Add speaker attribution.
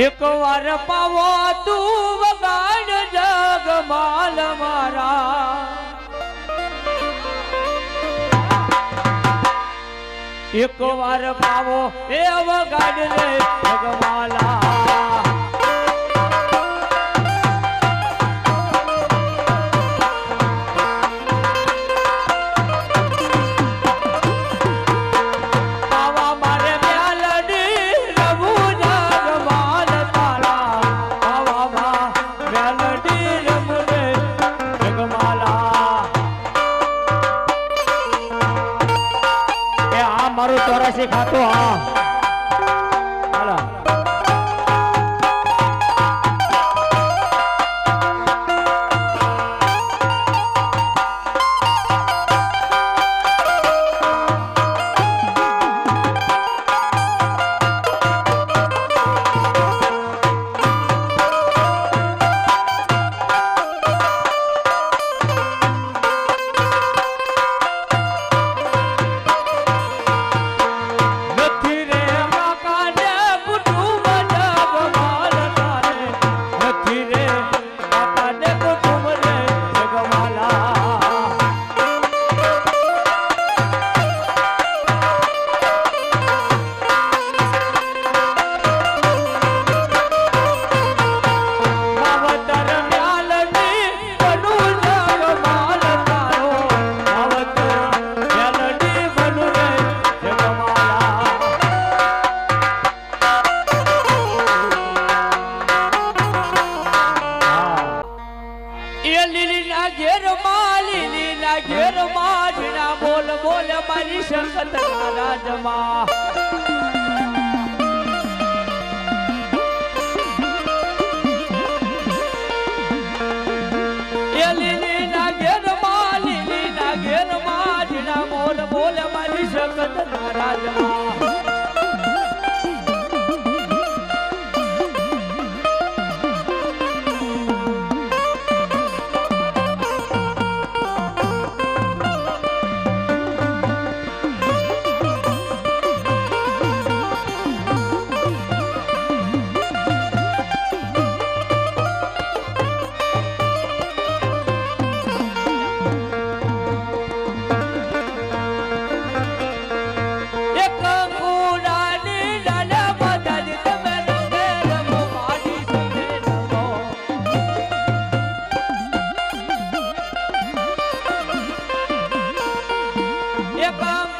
Speaker 1: એક વાર પાવો તું વગાડ જગમાલ મારા. એક વાર પાવો એ વગાડ લે જગમાલા મારું ચોરાશી ખાતું હા. ઘેરમાં જીના બોલ બોલ મારી સંગત રાજમાં. રાજા Bam.